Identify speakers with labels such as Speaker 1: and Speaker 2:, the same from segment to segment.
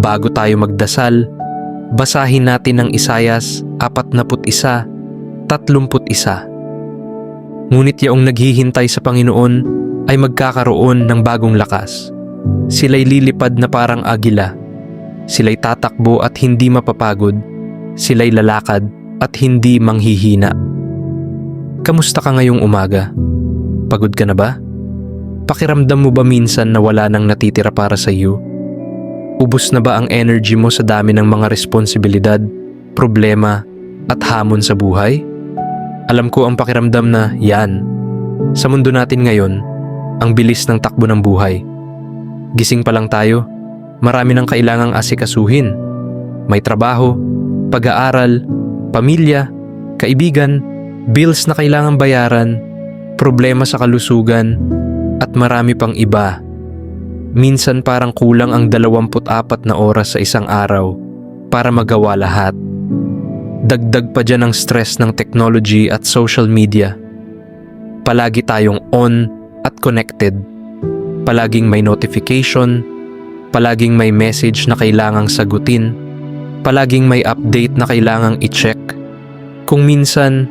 Speaker 1: bago tayo magdasal, basahin natin ang Isayas 41, 31. Ngunit yaong naghihintay sa Panginoon ay magkakaroon ng bagong lakas. Sila'y lilipad na parang agila. Sila'y tatakbo at hindi mapapagod. Sila'y lalakad at hindi manghihina. Kamusta ka ngayong umaga? Pagod ka na ba? Pakiramdam mo ba minsan na wala nang natitira para sa iyo? Ubus na ba ang energy mo sa dami ng mga responsibilidad, problema, at hamon sa buhay? Alam ko ang pakiramdam na yan. Sa mundo natin ngayon, ang bilis ng takbo ng buhay. Gising pa lang tayo, marami nang kailangang asikasuhin. May trabaho, pag-aaral, pamilya, kaibigan, bills na kailangang bayaran, problema sa kalusugan, at marami pang iba. Minsan parang kulang ang 24 na oras sa isang araw para magawa lahat. Dagdag pa dyan ang stress ng technology at social media. Palagi tayong on at connected. Palaging may notification, palaging may message na kailangang sagutin, palaging may update na kailangang i-check. Kung minsan,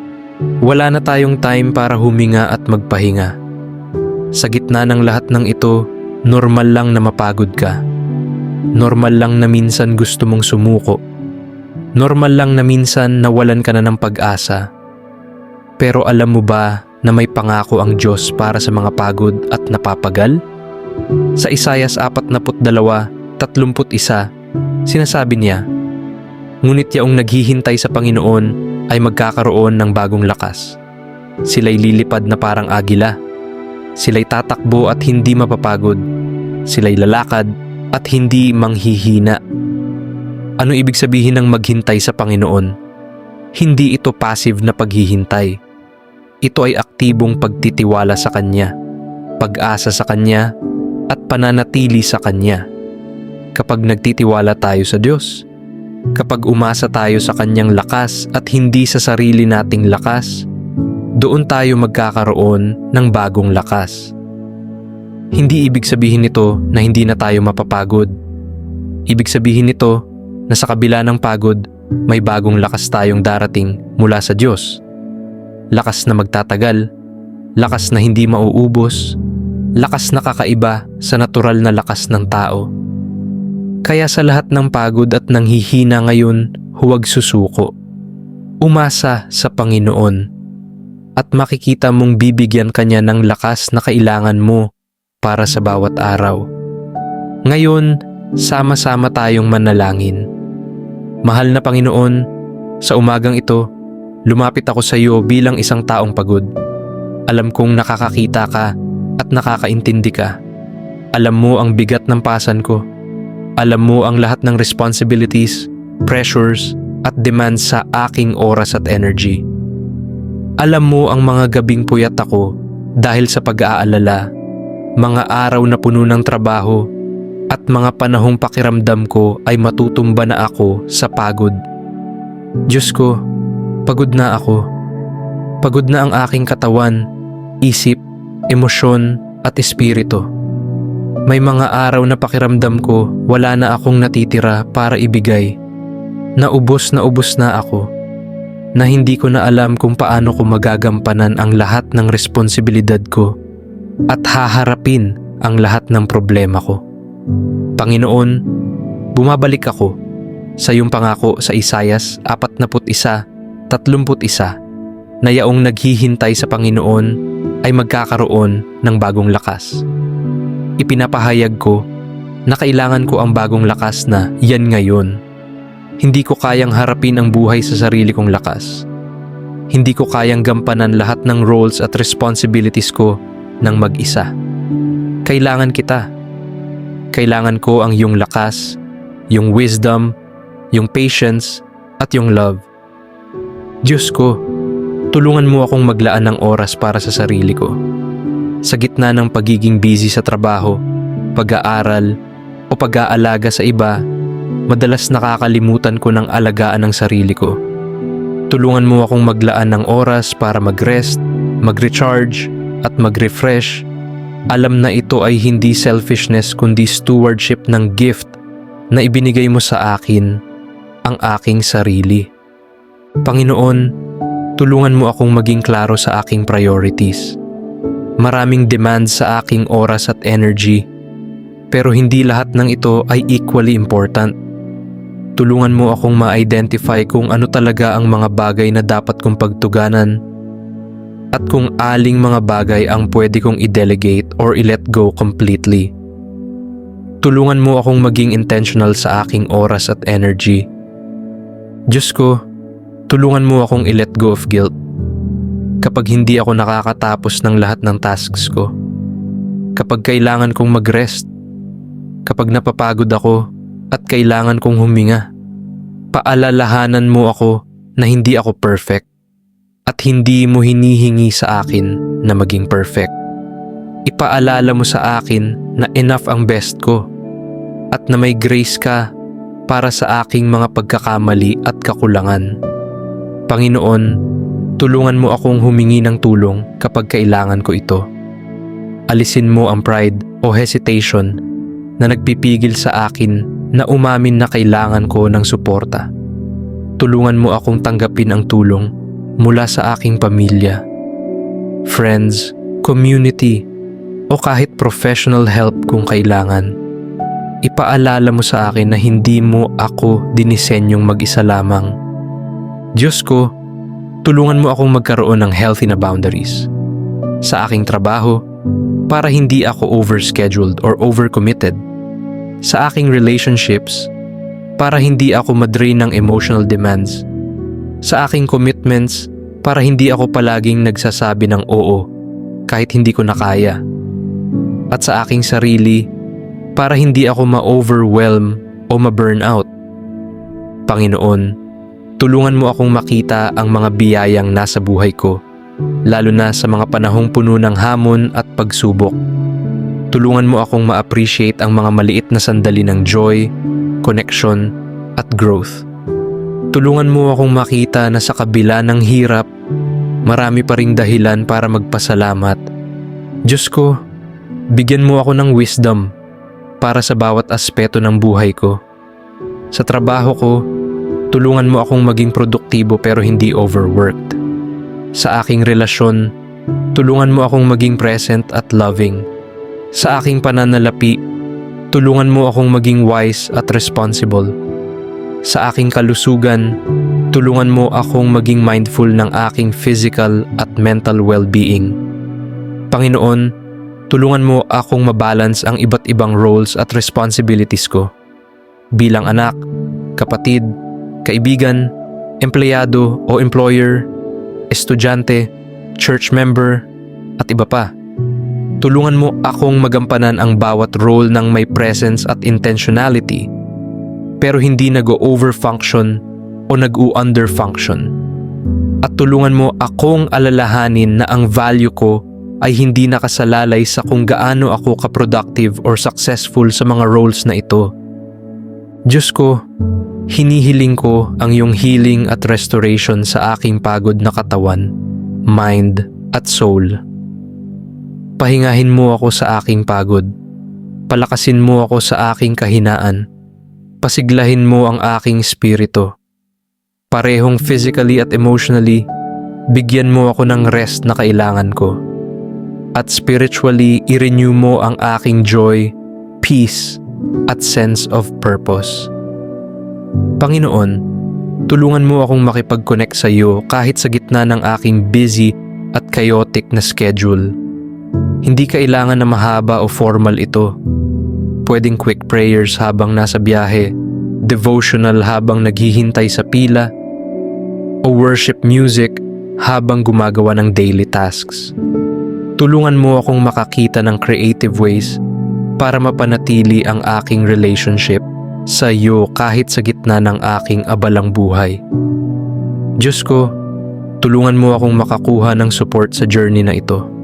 Speaker 1: wala na tayong time para huminga at magpahinga. Sa gitna ng lahat ng ito, normal lang na mapagod ka. Normal lang na minsan gusto mong sumuko. Normal lang na minsan nawalan ka na ng pag-asa. Pero alam mo ba na may pangako ang Diyos para sa mga pagod at napapagal? Sa Isayas 42:31, sinasabi niya, Ngunit yaong naghihintay sa Panginoon ay magkakaroon ng bagong lakas. Sila'y lilipad na parang agila. Sila'y tatakbo at hindi mapapagod. Sila'y lalakad at hindi manghihina. Ano ibig sabihin ng maghintay sa Panginoon? Hindi ito passive na paghihintay. Ito ay aktibong pagtitiwala sa Kanya, pag-asa sa Kanya, at pananatili sa Kanya. Kapag nagtitiwala tayo sa Diyos, kapag umasa tayo sa Kanyang lakas at hindi sa sarili nating lakas, doon tayo magkakaroon ng bagong lakas. Hindi ibig sabihin nito na hindi na tayo mapapagod. Ibig sabihin nito na sa kabila ng pagod, may bagong lakas tayong darating mula sa Diyos. Lakas na magtatagal, lakas na hindi mauubos, lakas na kakaiba sa natural na lakas ng tao. Kaya sa lahat ng pagod at nanghihina ngayon, huwag susuko. Umasa sa Panginoon at makikita mong bibigyan kanya ng lakas na kailangan mo para sa bawat araw. Ngayon, sama-sama tayong manalangin. Mahal na Panginoon, sa umagang ito, lumapit ako sa iyo bilang isang taong pagod. Alam kong nakakakita ka at nakakaintindi ka. Alam mo ang bigat ng pasan ko. Alam mo ang lahat ng responsibilities, pressures, at demands sa aking oras at energy. Alam mo ang mga gabing puyat ako dahil sa pag-aalala, mga araw na puno ng trabaho, at mga panahong pakiramdam ko ay matutumba na ako sa pagod. Diyos ko, pagod na ako. Pagod na ang aking katawan, isip, emosyon at espiritu. May mga araw na pakiramdam ko wala na akong natitira para ibigay. Naubos na ubos na ako na hindi ko na alam kung paano ko magagampanan ang lahat ng responsibilidad ko at haharapin ang lahat ng problema ko. Panginoon, bumabalik ako sa iyong pangako sa Isayas 41, 31 na yaong naghihintay sa Panginoon ay magkakaroon ng bagong lakas. Ipinapahayag ko na kailangan ko ang bagong lakas na yan ngayon. Hindi ko kayang harapin ang buhay sa sarili kong lakas. Hindi ko kayang gampanan lahat ng roles at responsibilities ko ng mag-isa. Kailangan kita. Kailangan ko ang iyong lakas, yung wisdom, yung patience, at yung love. Diyos ko, tulungan mo akong maglaan ng oras para sa sarili ko. Sa gitna ng pagiging busy sa trabaho, pag-aaral, o pag-aalaga sa iba, madalas nakakalimutan ko ng alagaan ng sarili ko. Tulungan mo akong maglaan ng oras para mag-rest, mag-recharge, at mag-refresh. Alam na ito ay hindi selfishness kundi stewardship ng gift na ibinigay mo sa akin ang aking sarili. Panginoon, tulungan mo akong maging klaro sa aking priorities. Maraming demands sa aking oras at energy, pero hindi lahat ng ito ay equally important. Tulungan mo akong ma-identify kung ano talaga ang mga bagay na dapat kong pagtuganan at kung aling mga bagay ang pwede kong i-delegate or i-let go completely. Tulungan mo akong maging intentional sa aking oras at energy. Diyos ko, tulungan mo akong i-let go of guilt kapag hindi ako nakakatapos ng lahat ng tasks ko. Kapag kailangan kong mag-rest. Kapag napapagod ako at kailangan kong huminga. Paalalahanan mo ako na hindi ako perfect at hindi mo hinihingi sa akin na maging perfect. Ipaalala mo sa akin na enough ang best ko at na may grace ka para sa aking mga pagkakamali at kakulangan. Panginoon, tulungan mo akong humingi ng tulong kapag kailangan ko ito. Alisin mo ang pride o hesitation na nagpipigil sa akin na umamin na kailangan ko ng suporta. Tulungan mo akong tanggapin ang tulong mula sa aking pamilya, friends, community, o kahit professional help kung kailangan. Ipaalala mo sa akin na hindi mo ako dinisenyong mag-isa lamang. Diyos ko, tulungan mo akong magkaroon ng healthy na boundaries. Sa aking trabaho, para hindi ako overscheduled or overcommitted. Sa aking relationships, para hindi ako madrain ng emotional demands. Sa aking commitments, para hindi ako palaging nagsasabi ng oo kahit hindi ko na kaya. At sa aking sarili, para hindi ako ma-overwhelm o ma-burnout. Panginoon, tulungan mo akong makita ang mga biyayang nasa buhay ko, lalo na sa mga panahong puno ng hamon at pagsubok. Tulungan mo akong ma-appreciate ang mga maliit na sandali ng joy, connection, at growth. Tulungan mo akong makita na sa kabila ng hirap, marami pa ring dahilan para magpasalamat. Diyos ko, bigyan mo ako ng wisdom para sa bawat aspeto ng buhay ko. Sa trabaho ko, tulungan mo akong maging produktibo pero hindi overworked. Sa aking relasyon, tulungan mo akong maging present at loving. Sa aking pananalapi, tulungan mo akong maging wise at responsible. Sa aking kalusugan, tulungan mo akong maging mindful ng aking physical at mental well-being. Panginoon, tulungan mo akong mabalance ang iba't ibang roles at responsibilities ko. Bilang anak, kapatid, kaibigan, empleyado o employer, estudyante, church member, at iba pa. Tulungan mo akong magampanan ang bawat role ng may presence at intentionality, pero hindi nag-overfunction o nag-u-underfunction. At tulungan mo akong alalahanin na ang value ko ay hindi nakasalalay sa kung gaano ako ka-productive or successful sa mga roles na ito. Diyos ko, hinihiling ko ang iyong healing at restoration sa aking pagod na katawan, mind at soul. Pahingahin mo ako sa aking pagod. Palakasin mo ako sa aking kahinaan. Pasiglahin mo ang aking spirito. Parehong physically at emotionally, bigyan mo ako ng rest na kailangan ko at spiritually i-renew mo ang aking joy, peace, at sense of purpose. Panginoon, tulungan mo akong makipag-connect sa iyo kahit sa gitna ng aking busy at chaotic na schedule. Hindi kailangan na mahaba o formal ito. Pwedeng quick prayers habang nasa biyahe, devotional habang naghihintay sa pila, o worship music habang gumagawa ng daily tasks. Tulungan mo akong makakita ng creative ways para mapanatili ang aking relationship sa iyo kahit sa gitna ng aking abalang buhay. Diyos ko, tulungan mo akong makakuha ng support sa journey na ito.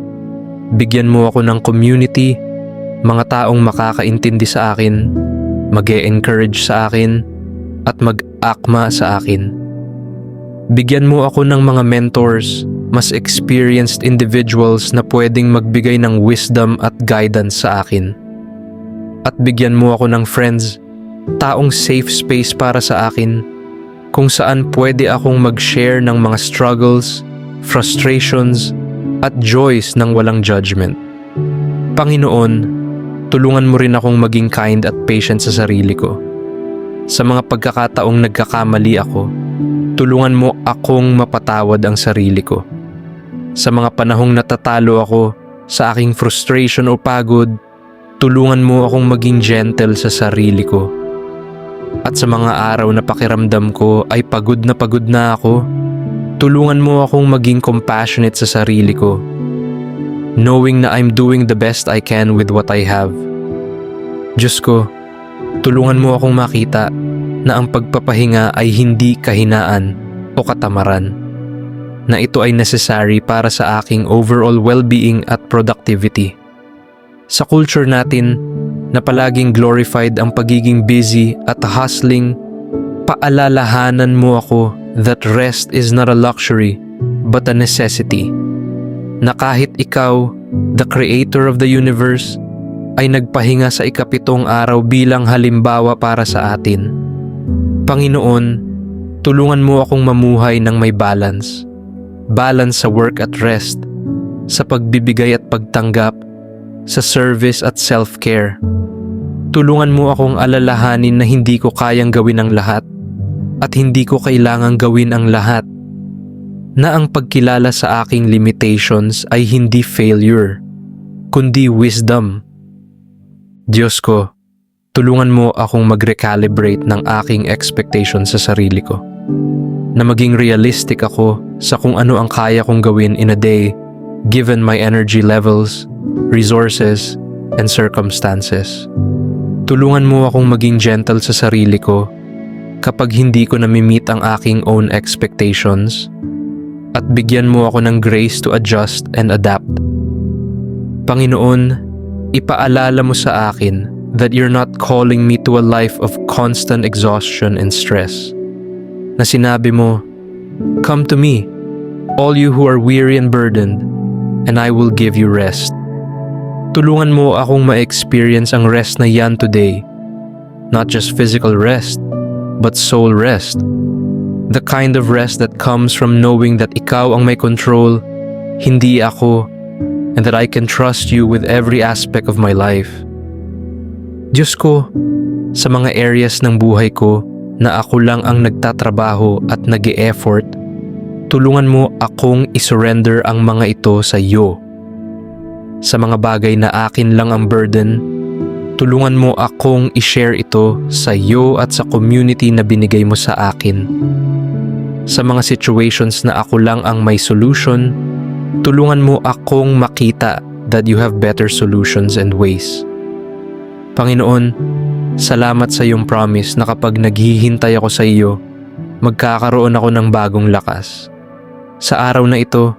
Speaker 1: Bigyan mo ako ng community, mga taong makakaintindi sa akin, mag encourage sa akin, at mag-akma sa akin. Bigyan mo ako ng mga mentors, mas experienced individuals na pwedeng magbigay ng wisdom at guidance sa akin. At bigyan mo ako ng friends taong safe space para sa akin kung saan pwede akong mag-share ng mga struggles, frustrations, at joys ng walang judgment. Panginoon, tulungan mo rin akong maging kind at patient sa sarili ko. Sa mga pagkakataong nagkakamali ako, tulungan mo akong mapatawad ang sarili ko. Sa mga panahong natatalo ako sa aking frustration o pagod, tulungan mo akong maging gentle sa sarili ko. At sa mga araw na pakiramdam ko ay pagod na pagod na ako, tulungan mo akong maging compassionate sa sarili ko. Knowing na I'm doing the best I can with what I have. Diyos ko, tulungan mo akong makita na ang pagpapahinga ay hindi kahinaan o katamaran. Na ito ay necessary para sa aking overall well-being at productivity. Sa culture natin, na palaging glorified ang pagiging busy at hustling, paalalahanan mo ako that rest is not a luxury but a necessity. Na kahit ikaw, the creator of the universe, ay nagpahinga sa ikapitong araw bilang halimbawa para sa atin. Panginoon, tulungan mo akong mamuhay ng may balance. Balance sa work at rest, sa pagbibigay at pagtanggap, sa service at self-care. Tulungan mo akong alalahanin na hindi ko kayang gawin ang lahat at hindi ko kailangang gawin ang lahat. Na ang pagkilala sa aking limitations ay hindi failure, kundi wisdom. Diyos ko, tulungan mo akong mag-recalibrate ng aking expectations sa sarili ko. Na maging realistic ako sa kung ano ang kaya kong gawin in a day given my energy levels, resources, and circumstances. Tulungan mo akong maging gentle sa sarili ko kapag hindi ko nami-meet ang aking own expectations at bigyan mo ako ng grace to adjust and adapt. Panginoon, ipaalala mo sa akin that you're not calling me to a life of constant exhaustion and stress. Na sinabi mo, Come to me, all you who are weary and burdened, and I will give you rest. Tulungan mo akong ma-experience ang rest na yan today. Not just physical rest, but soul rest. The kind of rest that comes from knowing that ikaw ang may control, hindi ako, and that I can trust you with every aspect of my life. Diyos ko, sa mga areas ng buhay ko na ako lang ang nagtatrabaho at nag effort tulungan mo akong isurrender ang mga ito sa iyo sa mga bagay na akin lang ang burden, tulungan mo akong i-share ito sa iyo at sa community na binigay mo sa akin. Sa mga situations na ako lang ang may solution, tulungan mo akong makita that you have better solutions and ways. Panginoon, salamat sa iyong promise na kapag naghihintay ako sa iyo, magkakaroon ako ng bagong lakas. Sa araw na ito,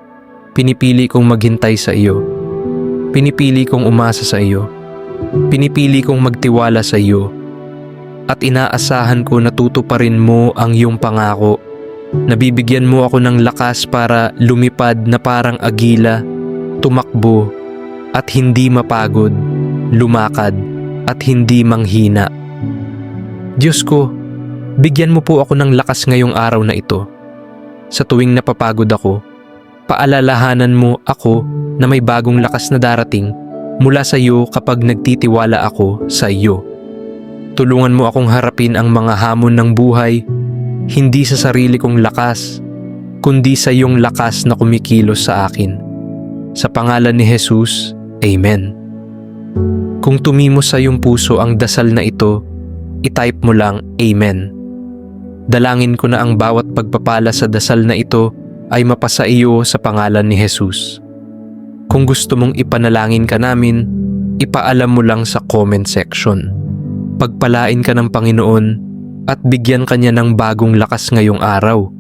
Speaker 1: pinipili kong maghintay sa iyo Pinipili kong umasa sa iyo. Pinipili kong magtiwala sa iyo. At inaasahan ko na tutuparin mo ang iyong pangako. Nabibigyan mo ako ng lakas para lumipad na parang agila, tumakbo, at hindi mapagod, lumakad, at hindi manghina. Diyos ko, bigyan mo po ako ng lakas ngayong araw na ito. Sa tuwing napapagod ako, paalalahanan mo ako na may bagong lakas na darating mula sa iyo kapag nagtitiwala ako sa iyo. Tulungan mo akong harapin ang mga hamon ng buhay, hindi sa sarili kong lakas, kundi sa iyong lakas na kumikilos sa akin. Sa pangalan ni Jesus, Amen. Kung tumimo sa iyong puso ang dasal na ito, itype mo lang Amen. Dalangin ko na ang bawat pagpapala sa dasal na ito ay mapasa iyo sa pangalan ni Jesus. Kung gusto mong ipanalangin ka namin, ipaalam mo lang sa comment section. Pagpalain ka ng Panginoon at bigyan ka niya ng bagong lakas ngayong araw